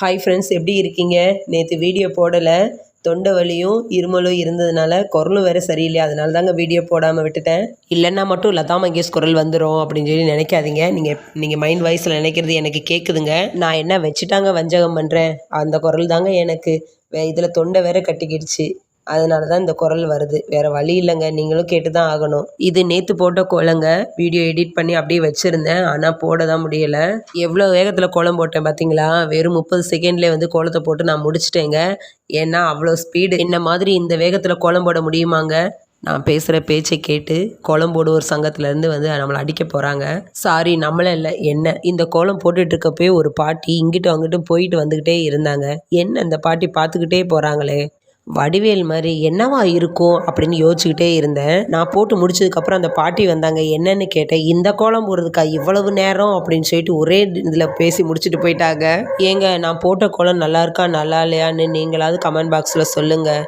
Hi friends எப்படி இருக்கீங்க? நேற்று வீடியோ போடலை. தொண்டை வலியும் இருமலும் இருந்ததுனால குரலும் வேறு சரியில்லை. அதனால தாங்க வீடியோ போடாமல் விட்டுட்டேன். இல்லைன்னா மட்டும் லதா மங்கேஷ் குரல் வந்துடும் அப்படின்னு சொல்லி நினைக்காதீங்க. நீங்கள் நீங்கள் மைண்ட் வாய்ஸில் நினைக்கிறது எனக்கு கேட்குதுங்க நான் என்ன வச்சுட்டாங்க வஞ்சகம் பண்ணுறேன் அந்த குரல் தாங்க எனக்கு. வே இதில் தொண்டை வேற கட்டிக்கிடுச்சு. அதனால தான் இந்த குரல் வருது. வேறு வழி இல்லைங்க. நீங்களும் கேட்டு தான் ஆகணும். இது நேற்று போட்ட கோலங்க வீடியோ எடிட் பண்ணி அப்படியே வச்சுருந்தேன். ஆனால் போட தான் முடியலை. எவ்வளோ வேகத்தில் கோலம் போட்டேன் பார்த்தீங்களா வெறும் முப்பது செகண்ட்லேயே வந்து கோலத்தை போட்டு நான் முடிச்சிட்டேங்க. ஏன்னா அவ்வளோ ஸ்பீடு என்ன மாதிரி இந்த வேகத்தில் கோலம் போட முடியுமாங்க? நான் பேசுகிற பேச்சை கேட்டு கோலம் போடுவோர் சங்கத்துலேருந்து வந்து நம்மளை அடிக்க போகிறாங்க சாரி நம்மளே இல்லை. என்ன? இந்த கோலம் போட்டுட்டு ஒரு பாட்டி இங்கிட்டும் அங்கிட்டும் போயிட்டு வந்துக்கிட்டே இருந்தாங்க. என்ன இந்த பாட்டி பார்த்துக்கிட்டே போகிறாங்களே வடிவேல் மாதிரி என்னவா இருக்கும் அப்படின்னு யோசிச்சுக்கிட்டே இருந்தேன். நான் போட்டு முடிச்சதுக்கப்புறம் அந்த பாட்டி வந்தாங்க என்னன்னு கேட்டேன் இந்த கோலம் போடுறதுக்கா இவ்வளவு நேரம்? அப்படின்னு சொல்லிட்டு ஒரே இதில் பேசி முடிச்சுட்டு போயிட்டாங்க. ஏங்க நான் போட்ட கோலம் நல்லா இருக்கா நல்லா இல்லையான்னு நீங்களாவது கமெண்ட் பாக்ஸில் சொல்லுங்கள்